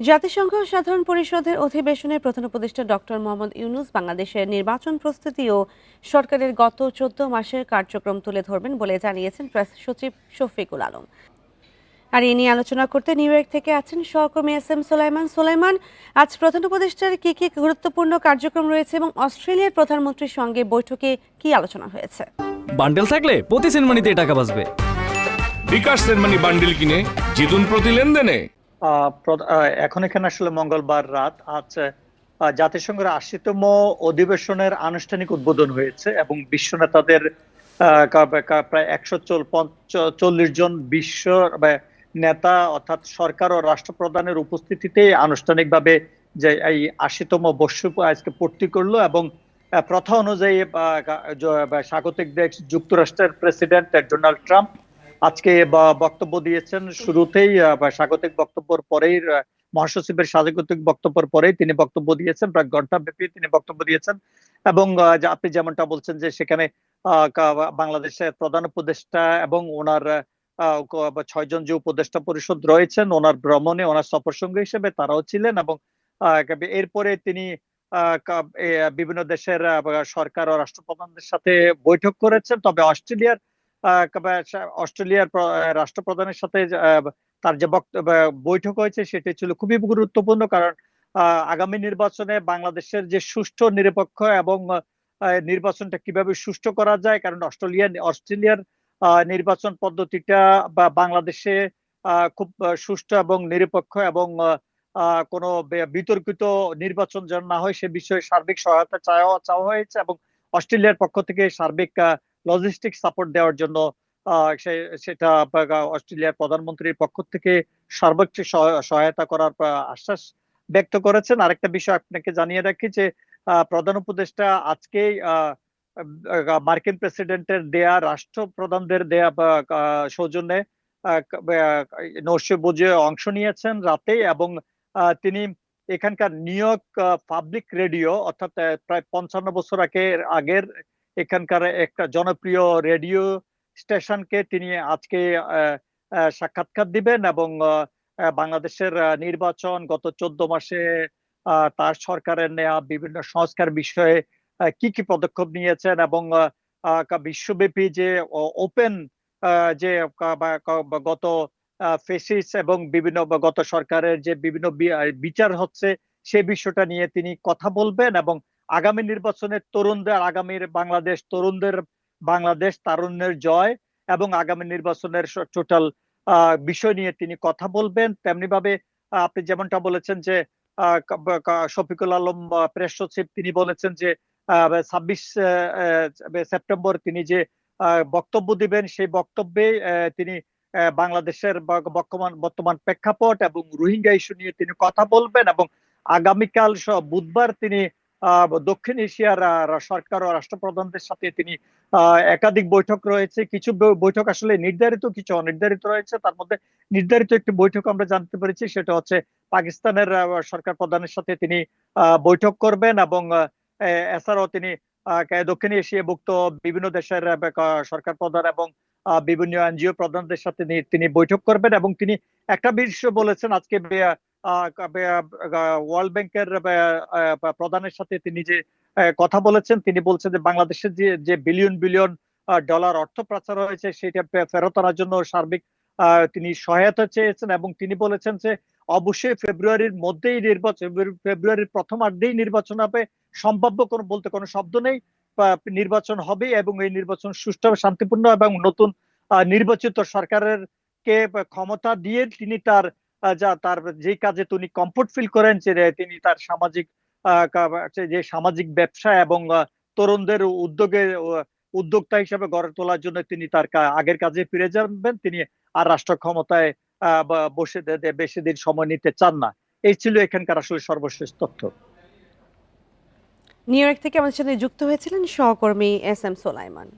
জাতিসংঘ সাধারণ পরিষদের অধিবেশনে প্রধান উপদেষ্টা ডক্টর মোহাম্মদ ইউনুস বাংলাদেশের নির্বাচন প্রস্তুতি ও সরকারের গত চোদ্দ মাসের কার্যক্রম তুলে ধরবেন বলে জানিয়েছেন প্রেস সচিব শফিকুল আলম। আর এ নিয়ে আলোচনা করতে নিউ ইয়র্ক থেকে আছেন সহকর্মী এস এম সোলাইমান। সোলাইমান আজ প্রধান উপদেষ্টার কি কি গুরুত্বপূর্ণ কার্যক্রম রয়েছে এবং অস্ট্রেলিয়ার প্রধানমন্ত্রীর সঙ্গে বৈঠকে কি আলোচনা হয়েছে? বান্ডেল থাকলে প্রতি সিনেমানিতে টাকা বাঁচবে। বিকাশ সেনমানি বান্ডিল কিনে জিতুন প্রতি লেনদেনে। এখন এখানে আসলে মঙ্গলবার রাত আজ জাতিসংঘের আশিতম অধিবেশনের আনুষ্ঠানিক উদ্বোধন হয়েছে এবং বিশ্ব নেতাদের প্রায় একশো চল্লিশ জন বিশ্ব নেতা অর্থাৎ সরকার ও রাষ্ট্রপ্রধানের উপস্থিতিতে আনুষ্ঠানিকভাবে যে এই আশিতম বর্ষ আজকে পূর্তি করল এবং প্রথা অনুযায়ী স্বাগতিক দেশ যুক্তরাষ্ট্রের প্রেসিডেন্ট ডোনাল্ড ট্রাম্প আজকে বক্তব্য দিয়েছেন শুরুতেই স্বাগতিক বক্তব্যের পরেই মহাসচিবের স্বাগতিক বক্তব্যের পরেই তিনি বক্তব্য দিয়েছেন প্রায় ঘণ্টা ব্যাপী তিনি বক্তব্য দিয়েছেন। এবং আপনি যেমনটা বলছেন যে সেখানে বাংলাদেশের প্রধান উপদেষ্টা এবং ওনার ছয়জন যে উপদেষ্টা পরিষদ রয়েছেন ওনার ভ্রমণে ওনার সফর সঙ্গী হিসেবে তারাও ছিলেন এবং এরপরে তিনি আহ, বিভিন্ন দেশের সরকার ও রাষ্ট্রপ্রধানদের সাথে বৈঠক করেছেন। তবে অস্ট্রেলিয়ার অস্ট্রেলিয়ার রাষ্ট্রপ্রধানের সাথে তার যে বক্তব্য বৈঠক হয়েছে সেটি ছিল খুবই গুরুত্বপূর্ণ কারণ আগামী নির্বাচনে বাংলাদেশের যে সুষ্ঠু নিরপেক্ষ এবং নির্বাচনটা কীভাবে সুষ্ঠু করা যায়, কারণ অস্ট্রেলিয়া অস্ট্রেলিয়ার নির্বাচন পদ্ধতিটা বা, বাংলাদেশে খুব সুষ্ঠু এবং নিরপেক্ষ এবং কোনো বিতর্কিত নির্বাচন যেন না হয় সে বিষয়ে সার্বিক সহায়তা চাওয়া চাওয়া হয়েছে এবং অস্ট্রেলিয়ার পক্ষ থেকে সার্বিক লজিস্টিক সাপোর্ট দেওয়ার জন্য সেটা অস্ট্রেলিয়ার প্রধানমন্ত্রীর পক্ষ থেকে সর্বোচ্চ সহায়- সহায়তা করার আশ্বাস ব্যক্ত করেছেন। আরেকটা বিষয় আপনাকে জানিয়ে রাখি যে প্রধান উপদেষ্টা আহ, মার্কিন প্রেসিডেন্টের দেয়া রাষ্ট্রপ্রধানদের দেয়া সৌজন্যে আহ, আহ, নৈশ বুঝে অংশ নিয়েছেন রাতে এবং তিনি এখানকার নিউ পাবলিক রেডিও অর্থাৎ প্রায় পঞ্চান্ন বছর আগে আগের এখানকার একটা জনপ্রিয় রেডিও স্টেশনকে তিনি আজকে সাক্ষাৎকার দিবেন এবং বাংলাদেশের নির্বাচন গত চোদ্দ মাসে তার সরকারের নেওয়া বিভিন্ন সংস্কার বিষয়ে কি কি পদক্ষেপ নিয়েছেন এবং বিশ্বব্যাপী যে ওপেন যে গত ফেসিস এবং বিভিন্ন গত সরকারের যে বিভিন্ন বিচার হচ্ছে সে বিষয়টা নিয়ে তিনি কথা বলবেন এবং আগামী নির্বাচনে তরুণদের আগামীর বাংলাদেশ তরুণদের, বাংলাদেশ তারুণ্যের জয় এবং আগামী নির্বাচনের টোটাল বিষয় নিয়ে তিনি কথা বলবেন। তেমনি ভাবে আপনি যেমনটা বলেছেন যে শফিকুল আলম প্রেস সচিব তিনি বলেছেন যে ছাব্বিশ সেপ্টেম্বর তিনি যে বক্তব্য দিবেন, সেই বক্তব্যে তিনি বাংলাদেশের বর্তমান বর্তমান প্রেক্ষাপট এবং রোহিঙ্গা ইস্যু নিয়ে তিনি কথা বলবেন এবং আগামীকাল বুধবার তিনি দক্ষিণ এশিয়ার সরকার ও রাষ্ট্রপ্রধানদের সাথে তিনি একাধিক বৈঠক রয়েছে। কিছু বৈঠক আসলে নির্ধারিত, কিছু অনির্ধারিত রয়েছে। তার মধ্যে নির্ধারিত একটি বৈঠক আমরা জানতে পেরেছি। সেটা হচ্ছে পাকিস্তানের সরকার প্রধানের সাথে তিনি বৈঠক করবেন এবং এছাড়াও তিনি দক্ষিণ এশিয়াভুক্ত বিভিন্ন দেশের সরকার প্রধান এবং বিভিন্ন এনজিও প্রধানদের সাথে তিনি বৈঠক করবেন এবং তিনি একটা বিষয় বলেছেন। আজকে ওয়ার্ল্ড ব্যাংকের প্রধানের সাথে তিনি যে কথা বলেছেন, তিনি বলছেন যে বাংলাদেশের যে যে বিলিয়ন বিলিয়ন ডলার অর্থ পাচার হয়েছে, সেটা ফেরত আনার জন্য সার্বিক তিনি সহায়তা চেয়েছেন এবং তিনি বলেছেন যে অবশ্যই ফেব্রুয়ারির মধ্যেই নির্বাচন ফেব্রুয়ারির প্রথম আর্ধেই নির্বাচন হবে, সম্ভাব্য কোনো, বলতে কোনো শব্দ নেই নির্বাচন হবে এবং এই নির্বাচন সুষ্ঠু, শান্তিপূর্ণ এবং নতুন নির্বাচিত সরকারের কে ক্ষমতা দিয়ে তিনি তার যা তার যে কাজে তিনি কমফোর্ট ফিল করেন, যে তিনি তার সামাজিক যে সামাজিক ব্যবসা এবং তরুণদের উদ্যোগে উদ্যোক্তা হিসেবে গড়ে তোলার জন্য তিনি তার আগের কাজে ফিরে যাবেন। তিনি আর রাষ্ট্র ক্ষমতায় বসে বেশি দিন সময় নিতে চান না। এই ছিল এখানকার আসলে সর্বশেষ তথ্য। নিউ ইয়র্ক থেকে আমাদের সাথে যুক্ত হয়েছিলেন সহকর্মী এস এম সোলাইমান।